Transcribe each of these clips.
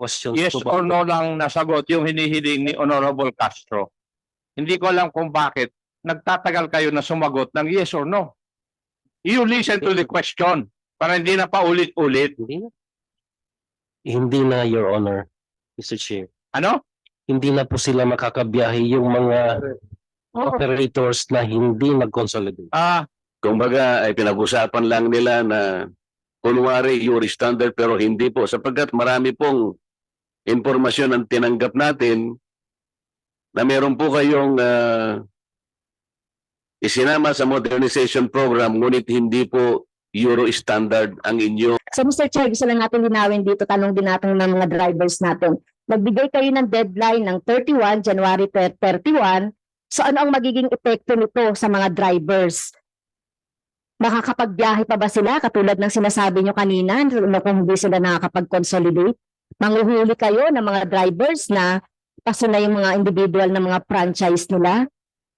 questions Yes po ba? or no lang nasagot yung hinihiling ni Honorable Castro. Hindi ko alam kung bakit nagtatagal kayo na sumagot ng yes or no. You listen to the question para hindi na paulit-ulit. Hindi na. Hindi na, Your Honor, Mr. Chair. Ano? Hindi na po sila makakabiyahe yung mga operators na hindi nag-consolidate. Ah, Kumbaga ay pinag-usapan lang nila na kunwari Euro standard pero hindi po sapagkat marami pong impormasyon ang tinanggap natin na meron po kayong ah, isinama sa modernization program ngunit hindi po Euro standard ang inyo So Mr. Chair, gusto lang natin linawin dito, tanong din natin ng mga drivers natin. Nagbigay kayo ng deadline ng 31, January 31. So ano ang magiging epekto nito sa mga drivers? Makakapagbiyahe pa ba sila katulad ng sinasabi nyo kanina na kung hindi sila nakakapag-consolidate? Manghuhuli kayo ng mga drivers na paso na yung mga individual na mga franchise nila?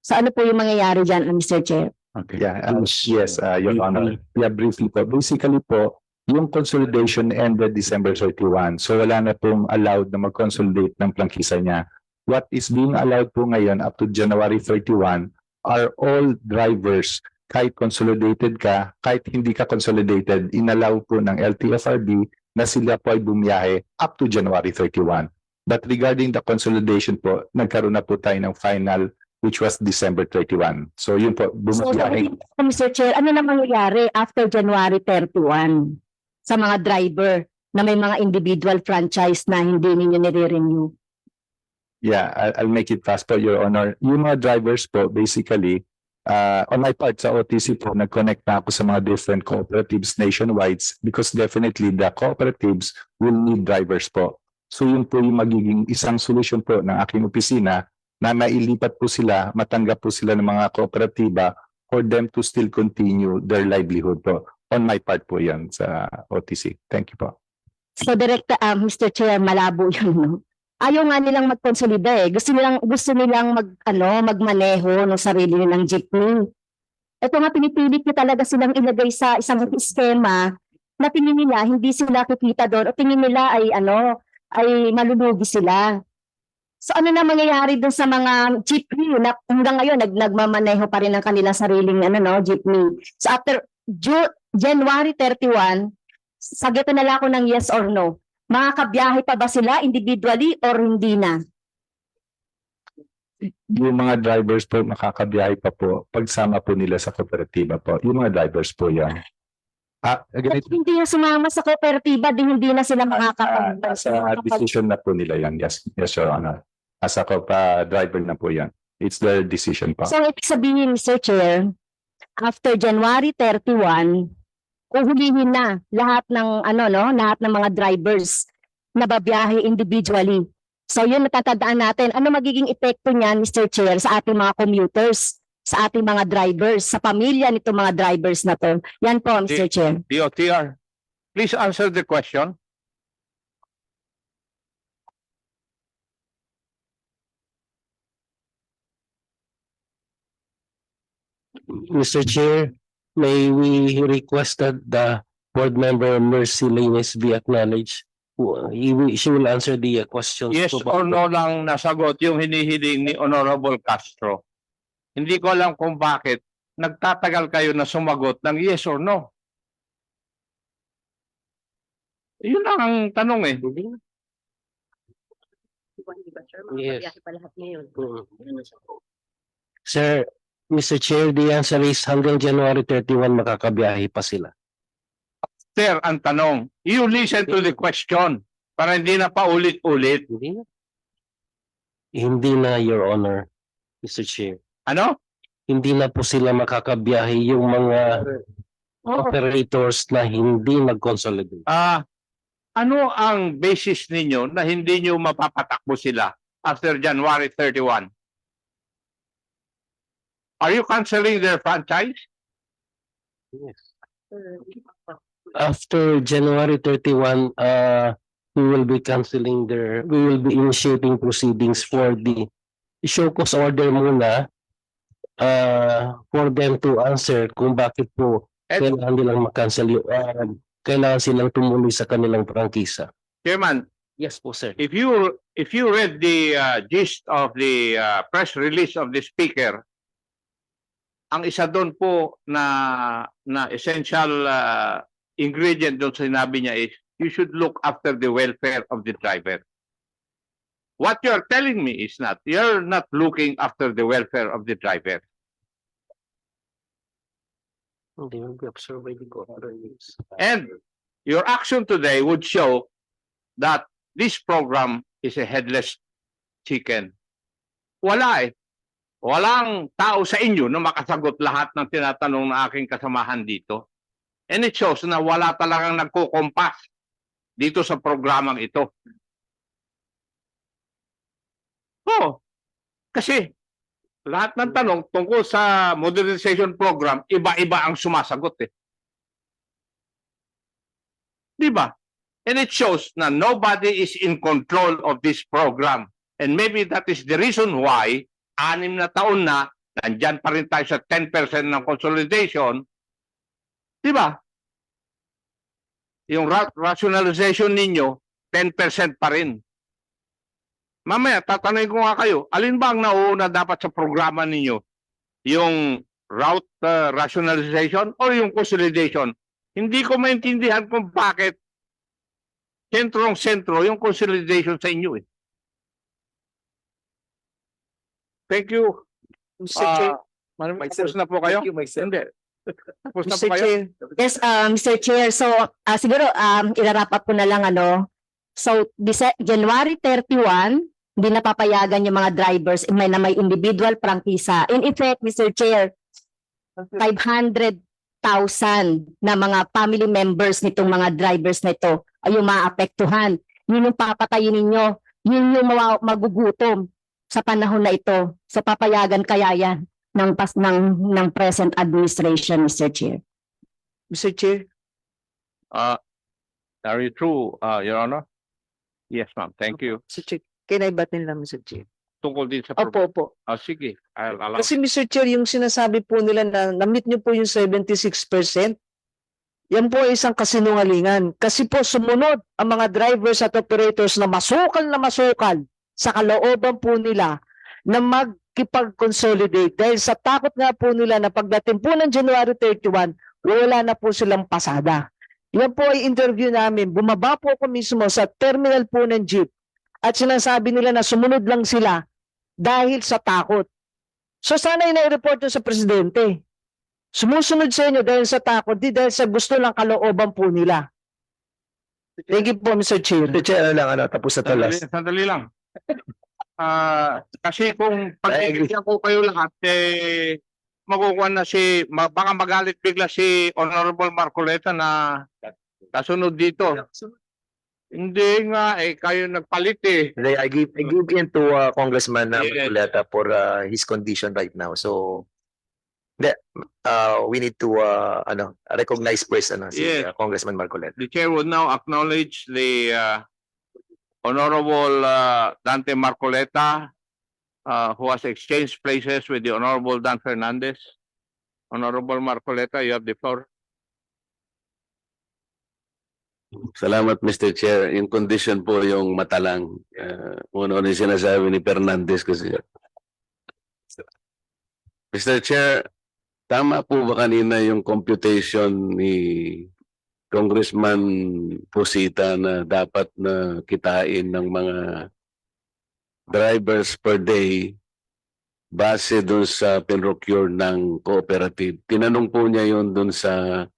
So ano po yung mangyayari dyan, Mr. Chair? Okay. Yeah, um, yes, uh, Your Honor. Yeah, briefly po. Basically po, yung consolidation ended December 31. So wala na pong allowed na mag-consolidate ng plangkisa niya. What is being allowed po ngayon up to January 31 are all drivers kahit consolidated ka, kahit hindi ka consolidated, inallow po ng LTFRB na sila po ay bumiyahe up to January 31. But regarding the consolidation po, nagkaroon na po tayo ng final which was December 31. So yun po, So, bumiyahe. Mr. Chair, ano na mangyayari after January 31 sa mga driver na may mga individual franchise na hindi ninyo nire-renew? Yeah, I'll, I'll make it fast po, Your Honor. Yung mga drivers po, basically, uh, on my part sa OTC po, nag-connect na ako sa mga different cooperatives nationwide because definitely the cooperatives will need drivers po. So yun po yung magiging isang solution po ng aking opisina na mailipat po sila, matanggap po sila ng mga kooperatiba for them to still continue their livelihood po. On my part po yan sa OTC. Thank you po. So, direct, ah, Mr. Chair, malabo yun, no? Ayaw nga nilang magkonsolida eh. Gusto nilang, gusto nilang mag, ano, magmaneho ng sarili nilang jeepney. Ito nga, pinipilit niyo talaga silang ilagay sa isang eskema na tingin nila hindi sila kikita doon o tingin nila ay ano, ay malulugi sila. So ano na mangyayari doon sa mga jeepney na hanggang ngayon nag nagmamaneho pa rin ng kanilang sariling ano no jeepney. So after Ju- January 31, sagutin na lang ako ng yes or no. Makakabiyahe pa ba sila individually or hindi na? yung mga drivers po makakabiyahe pa po pagsama po nila sa kooperatiba po. Yung mga drivers po yan. Ah, At ganito. hindi na sumama sa kooperatiba, di hindi na sila makakapag... Ah, sa decision na po nila yan. Yes, yes, Your Honor. As a pa driver na po yan. It's their decision pa. So, ibig sabihin, Mr. Chair, after January 31, uhulihin na lahat ng ano no, lahat ng mga drivers na babiyahe individually. So, yun natatandaan natin. Ano magiging epekto niyan, Mr. Chair, sa ating mga commuters, sa ating mga drivers, sa pamilya nito mga drivers na to? Yan po, Mr. Chair. DOTR. Please answer the question. Mr. Chair, may we request that the board member Mercy Lanes be acknowledged? Who- He, will- she will answer the uh, questions. Yes po ba- or no lang nasagot yung hinihiling ni Honorable Castro. Hindi ko alam kung bakit nagtatagal kayo na sumagot ng yes or no. Yun lang ang tanong eh. Yes. Mm. Sir, Mr. Chair, the answer is hanggang January 31 makakabiyahe pa sila. Sir, ang tanong, you listen to the question para hindi na paulit-ulit. Hindi na. Hindi na, Your Honor, Mr. Chair. Ano? Hindi na po sila makakabiyahe yung mga operators na hindi nag-consolidate. Ah, ano ang basis ninyo na hindi nyo mapapatakbo sila after January 31? Are you canceling their franchise? Yes. After January 31, uh, we will be canceling their, we will be initiating proceedings for the show cause order muna uh, for them to answer kung bakit po Eh, kailangan nilang makancel yung, uh, kailangan silang tumuloy sa kanilang prangkisa. Chairman, Yes po, sir. If you if you read the uh, gist of the uh, press release of the speaker, ang isa doon po na na essential uh, ingredient doon sa sinabi niya is you should look after the welfare of the driver. What you're telling me is not you're not looking after the welfare of the driver. They will be the governors. And your action today would show that this program is a headless chicken. Wala eh. Walang tao sa inyo na makasagot lahat ng tinatanong ng aking kasamahan dito. And it shows na wala talagang nagkukompas dito sa programang ito. Oo. Kasi lahat ng tanong tungkol sa modernization program, iba-iba ang sumasagot eh. Di ba? And it shows na nobody is in control of this program. And maybe that is the reason why anim na taon na nandyan pa rin tayo sa 10% ng consolidation. Di ba? Yung ra- rationalization ninyo, 10% pa rin. Mamaya, tatanungin ko nga kayo, alin ba ang nauuna dapat sa programa ninyo? Yung route uh, rationalization or yung consolidation? Hindi ko maintindihan kung bakit sentrong-sentro yung consolidation sa inyo eh. Thank you. Mr. Chair, Ah, Madam, Myself. tapos na po kayo? thank you, myself. Hindi. Tapos na po Mr. kayo? Chair, Yes, um, Mr. Chair. So, ah, siguro, um, irarap up ko na lang, ano. So, Dece- January 31, hindi napapayagan yung mga drivers may, na may individual prangkisa. In effect, Mr. Chair, 500,000 na mga family members nitong mga drivers na ito ay yung maapektuhan. Yun yung papatayin ninyo. Yun yung mawa- magugutom sa panahon na ito. Sa papayagan kaya yan ng, pas, ng, ng present administration, Mr. Chair. Mr. Chair, Uh, are you true, uh, Your Honor? Yes, ma'am. Thank you. Mr. Chair, can I batin lang, Mr. Chair? Tungkol din sa... Opo, opo. Ah, sige. I'll allow. Kasi Mr. Chair, yung sinasabi po nila na na-meet nyo po yung 76%, yan po ay isang kasinungalingan. Kasi po sumunod ang mga drivers at operators na masukal na masukal sa kalooban po nila na magkipag-consolidate dahil sa takot nga po nila na pagdating po ng January 31, wala na po silang pasada. Yan po ay interview namin. Bumaba po ako mismo sa terminal po ng jeep at sinasabi nila na sumunod lang sila dahil sa takot. So sana ina-report nyo sa presidente. Sumusunod sa inyo dahil sa takot, di dahil sa gusto lang kalooban po nila. Thank you po, Mr. Chair. Mr. Chair, ano lang, ano, tapos na to Sandali, sandali lang. Ah, kasi kung pag-ibigyan ko kayo lahat, eh, makukuha na si, ma- baka magalit bigla si Honorable Marcoleta na kasunod dito. Hindi nga, eh, kayo nagpalit eh. I give, I give in to uh, Congressman uh. Marcoleta for uh, his condition right now. So, hindi, uh, we need to uh, ano, recognize first ano, si Yes. uh, Congressman Marcoleta. The chair would now acknowledge the uh, Honorable uh, Dante Marcoleta, uh, who has exchanged places with the Honorable Dan Fernandez. Honorable Marcoleta, you have the floor. Salamat Mr. Chair. Yung condition po yung matalang. Uh, ano yung sinasabi ni Fernandez kasi. Mr. Chair, tama po ba kanina yung computation ni Congressman Pusita na dapat na kitain ng mga drivers per day base dun sa pinrocure ng cooperative. Tinanong po niya yun dun sa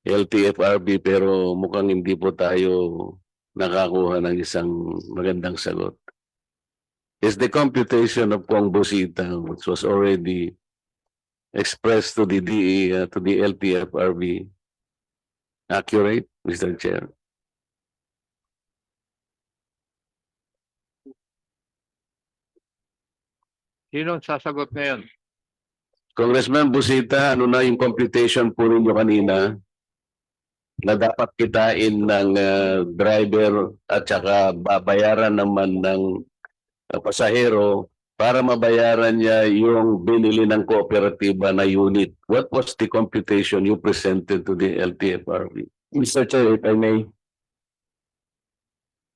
LTFRB pero mukhang hindi po tayo nakakuha ng isang magandang sagot. Is the computation of Kong Busita which was already expressed to the DE, uh, to the LTFRB accurate, Mr. Chair? Sino ang sasagot ngayon? Congressman Busita, ano na yung computation po ninyo kanina na dapat kitain ng uh, driver at saka babayaran naman ng uh, pasahero para mabayaran niya yung binili ng kooperatiba na unit. What was the computation you presented to the LTFRB? Mr. Chair, if I may.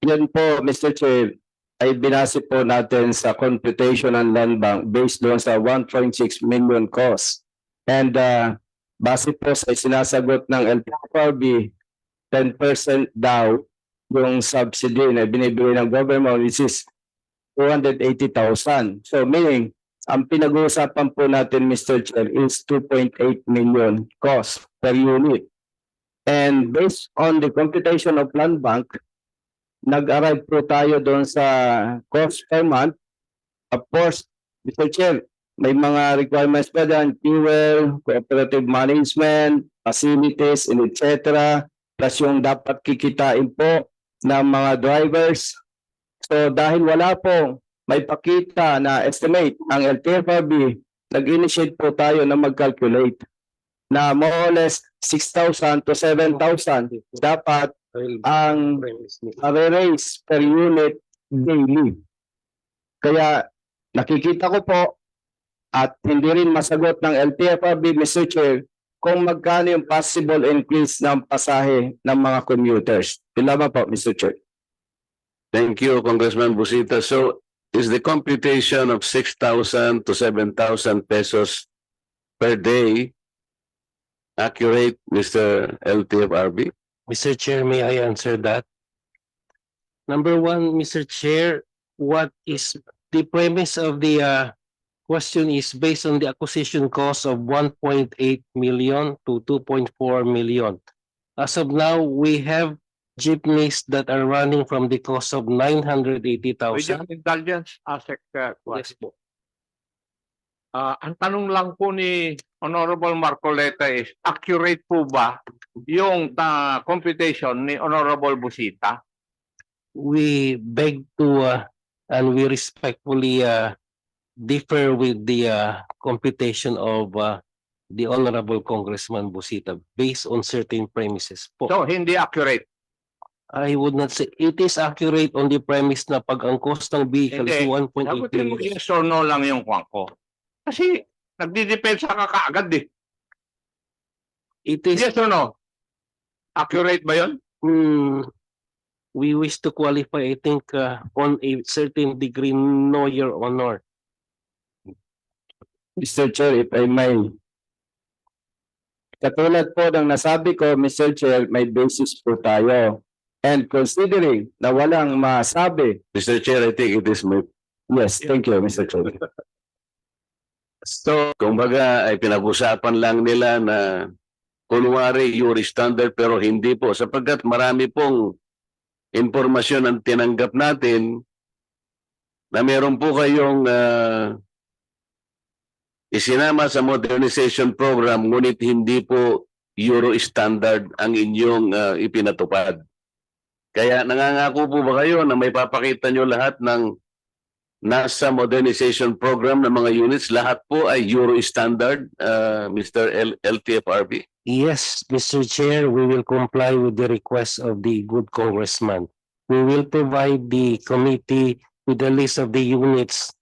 Yan po, Mr. Chair, ay binase po natin sa computation ng land bank based doon sa 1.6 million cost. And uh, base po sa sinasagot ng LTFRB, 10% daw yung subsidy na binibigay ng government which is 280,000. So meaning, ang pinag-uusapan po natin, Mr. Chair, is 2.8 million cost per unit. And based on the computation of land bank, nag-arrive po tayo doon sa cost per month. Of course, Mr. Chair, may mga requirements pa dyan, fuel, cooperative management, facilities, and et cetera. Plus yung dapat kikitain po ng mga drivers. So dahil wala po may pakita na estimate ang LTFRB, nag-initiate po tayo na mag-calculate na more or less 6,000 to 7,000 dapat ang raise per unit daily. Kaya nakikita ko po at hindi rin masagot ng LTFRB, Mr. Chair, kung magkano yung possible increase ng pasahe ng mga commuters. Yun po, Mr. Chair. Thank you, Congressman Busita. So is the computation of six thousand to seven thousand pesos per day accurate, Mr. LTFRB? Mr. Chair, may I answer that? Number one, Mr. Chair, what is the premise of the uh question is based on the acquisition cost of one point eight million to two point four million. As of now, we have jeepneys that are running from the cost of nine hundred eighty With thousand. your indulgence, ASEC, uh, Yes po. Ah, ang tanong lang po ni Honorable Marcoleta is, accurate po ba yung ta computation ni Honorable Busita? we beg to uh, and we respectfully uh, differ with the uh, computation of uh, the Honorable Congressman Busita based on certain premises po. So, hindi accurate. I would not say, it is accurate on the premise na pag ang cost ng vehicle is Hindi. 1.8 Sagutin mo million. yes or no lang yung kwan ko. Kasi, nagdidepensa ka kaagad eh. It is, Yes or no? Accurate ba yun? hmm, we wish to qualify, I think, uh, on a certain degree, no, your honor. Mr. Chair, if I may. Katulad po ng nasabi ko, Mr. Chair, may basis po tayo. And considering na walang masabi, Mr. Chair, I think it is my yes, thank you, Mr. Chair. So, kumbaga ay pinag-usapan lang nila na kunwari Euro standard pero hindi po sapagkat marami pong impormasyon ang tinanggap natin na meron po kayong ah, isinama sa modernization program ngunit hindi po Euro standard ang inyong ah, ipinatupad. Kaya nangangako po ba kayo na may papakita nyo lahat ng nasa modernization program ng mga units, lahat po ay Euro standard, uh, Mr. L- LTFRB. Yes, Mr. Chair, we will comply with the request of the good congressman. We will provide the committee with a list of the units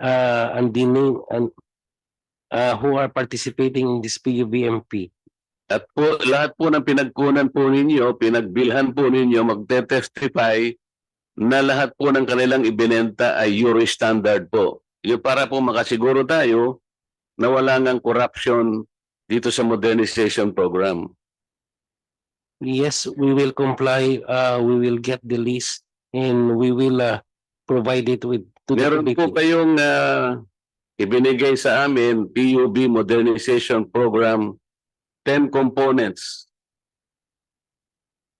uh, and the name and uh, who are participating in this PUBMP. At po, lahat po ng pinagkunan po ninyo, pinagbilhan po ninyo, magte-testify na lahat po ng kanilang ibinenta ay Euro standard po. Yung para po makasiguro tayo na wala ngang corruption dito sa modernization program. Yes, we will comply. Uh, we will get the list and we will uh, provide it with to the Meron po committee. kayong ah, ibinigay sa amin, PUB Modernization Program, 10 components.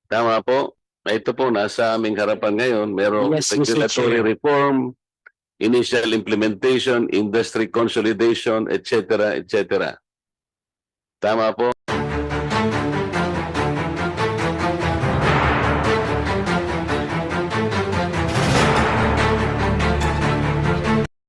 Tama po? Ito po, nasa aming harapan ngayon. Merong Yes, regulatory reform, initial implementation, industry consolidation, etc., etc. Tama po?